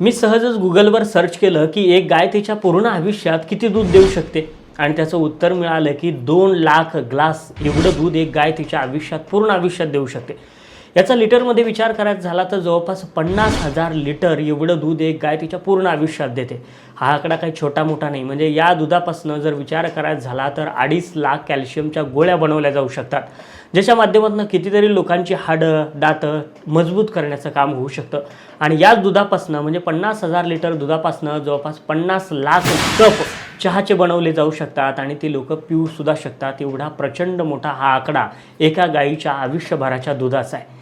मी सहजच गुगलवर सर्च केलं की एक गाय तिच्या पूर्ण आयुष्यात किती दूध देऊ शकते? आणि त्याचं उत्तर मिळालं की दोन लाख ग्लास एवढं दूध एक गाय तिच्या आयुष्यात पूर्ण आयुष्यात देऊ शकते. याचा लिटरमध्ये विचार करायचा झाला तर जवळपास पन्नास हजार लिटर एवढं दूध एक गाय तिच्या पूर्ण आयुष्यात देते. हा आकडा काही छोटा मोठा नाही. म्हणजे या दुधापासून जर विचार करायचा झाला तर अडीच लाख कॅल्शियमच्या गोळ्या बनवल्या जाऊ शकतात. ज्याच्या माध्यमातून कितीतरी लोकांची हाडं दातं मजबूत करण्याचं काम होऊ शकतं. आणि याच दुधापासनं म्हणजे पन्नास हजार लिटर दुधापासनं जवळपास पन्नास लाख कप चहाचे बनवले जाऊ शकतात आणि ते लोक पिऊ सुद्धा शकतात. एवढा प्रचंड मोठा हा आकडा एका गायीच्या आयुष्यभराच्या दुधाचा आहे.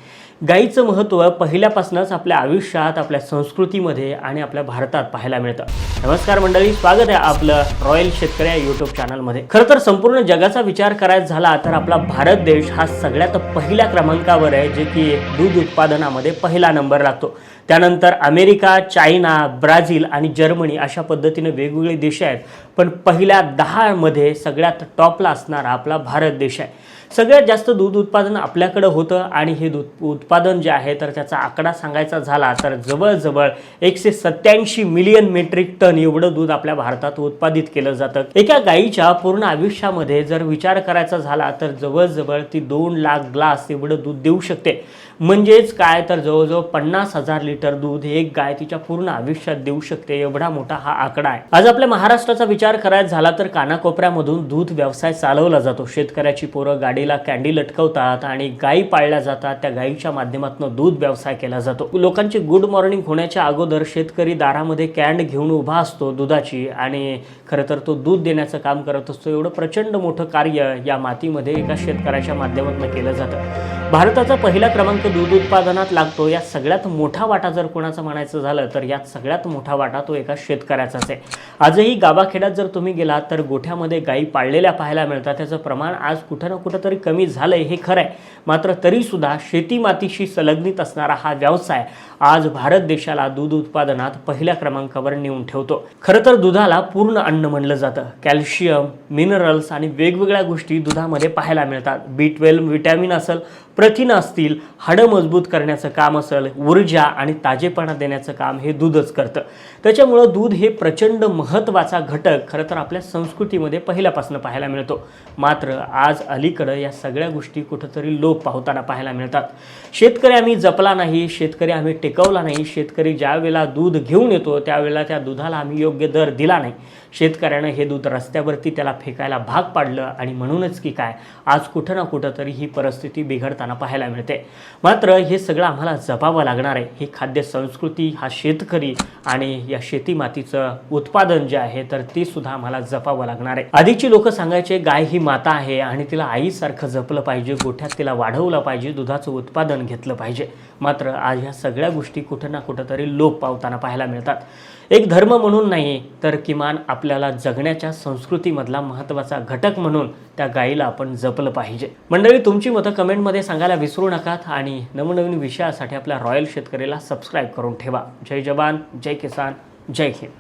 गाईचं महत्त्व पहिल्यापासूनच आपल्या आयुष्यात आपल्या संस्कृतीमध्ये आणि आपल्या भारतात पाहायला मिळतं. नमस्कार मंडळी स्वागत आहे आपलं रॉयल शेतकरी या यूट्यूब चॅनलमध्ये. खरं तर संपूर्ण जगाचा विचार करायचा झाला तर आपला भारत देश हा सगळ्यात पहिल्या क्रमांकावर आहे जे की दूध उत्पादनामध्ये पहिला नंबर लागतो. त्यानंतर अमेरिका चायना ब्राझील आणि जर्मनी अशा पद्धतीने वेगवेगळे देश आहेत. पण पहिल्या दहामध्ये सगळ्यात टॉपला असणारा आपला भारत देश आहे. सगळ्यात जास्त दूध उत्पादन आपल्याकडं होतं आणि हे दूध उत्पादन जे आहे तर त्याचा आकडा सांगायचा झाला तर जवळजवळ एकशे सत्याऐंशी मिलियन मेट्रिक टन एवढं दूध आपल्या भारतात उत्पादित केलं जातं. एका गायीच्या पूर्ण आयुष्यामध्ये जर विचार करायचा झाला तर जवळजवळ ती दोन लाख ग्लास एवढं दूध देऊ शकते. म्हणजेच काय? तर जवळजवळ पन्नास हजार लिटर दूध हे एक गाय तिच्या पूर्ण आयुष्यात देऊ शकते एवढा मोठा हा आकडा आहे. आज आपल्या महाराष्ट्राचा विचार करायचा झाला तर कानाकोपऱ्यामधून दूध व्यवसाय चालवला जातो. शेतकऱ्याची पोरं गाडीला कॅन्डी लटकवतात आणि गायी पाळल्या जातात. त्या गायीच्या माध्यमातून दूध व्यवसाय केला जातो. लोकांची गुड मॉर्निंग होण्याच्या अगोदर शेतकरी दारामध्ये कॅन्ड घेऊन उभा असतो दुधाची आणि खरं तर तो दूध देण्याचं काम करत असतो. एवढं प्रचंड मोठं कार्य या मातीमध्ये एका शेतकऱ्याच्या माध्यमातून केलं जातं. भारताचा पहिला क्रमांक दूध उत्पादनात लागतो. यात सगळ्यात मोठा वाटा जर कोणाचा म्हणायचं झालं तर यात सगळ्यात मोठा वाटा तो एका शेतकऱ्याचाच आहे. आजही गावाखेड्यात जर तुम्ही गेलात तर गोठ्यामध्ये गायी पाळलेल्या पाहायला मिळतात. त्याचं प्रमाण आज कुठं ना कुठं तरी कमी झालं आहे हे खरं आहे. मात्र तरीसुद्धा शेती मातीशी संलग्नित असणारा हा व्यवसाय आज भारत देशाला दूध उत्पादनात पहिल्या क्रमांकावर नेऊन ठेवतो. खरं तर दुधाला पूर्ण अन्न म्हणलं जातं. कॅल्शियम मिनरल्स आणि वेगवेगळ्या गोष्टी दुधामध्ये पाहायला मिळतात. बी ट्वेल्व विटॅमिन असेल प्रथिनं असतील हाडं मजबूत करण्याचं काम असेल ऊर्जा आणि ताजेपणा देण्याचं काम हे दूधच करतं. त्याच्यामुळं दूध हे प्रचंड महत्त्वाचा घटक खरं तर आपल्या संस्कृतीमध्ये पहिल्यापासून पाहायला मिळतो. मात्र आज अलीकडं या सगळ्या गोष्टी कुठंतरी लोप पाहताना पाहायला मिळतात. शेतकरी आम्ही जपला नाही शेतकरी आम्ही टिकवला नाही शेतकरी ज्यावेळेला दूध घेऊन येतो त्यावेळेला त्या दुधाला आम्ही योग्य दर दिला नाही. शेतकऱ्यानं हे दूध रस्त्यावरती त्याला फेकायला भाग पाडलं आणि म्हणूनच की काय आज कुठं ना कुठं तरी ही परिस्थिती बिघडते बिघडताना पाहायला मिळते. मात्र हे सगळं आम्हाला जपावं लागणार आहे. ही खाद्य संस्कृती हा शेतकरी आणि या शेती मातीचं उत्पादन जे आहे तर ते सुद्धा आम्हाला जपावं लागणार आहे. आधीची लोक सांगायचे गाय ही माता आहे आणि तिला आईसारखं जपलं पाहिजे गोठ्यात तिला वाढवलं पाहिजे दुधाचं उत्पादन घेतलं पाहिजे. मात्र आज ह्या सगळ्या गोष्टी कुठं ना कुठं तरी लोप पावताना पाहायला मिळतात. एक धर्म म्हणून नाही तर किमान आपल्याला जगण्याच्या संस्कृतीमधला महत्त्वाचा घटक म्हणून त्या गायीला आपण जपलं पाहिजे. मंडळी तुमची मतं कमेंटमध्ये सांगायला विसरू नकात आणि नवनवीन विषयासाठी आपल्या रॉयल शेतकरीला सबस्क्राईब करून ठेवा. जय जवान जय किसान जय हिंद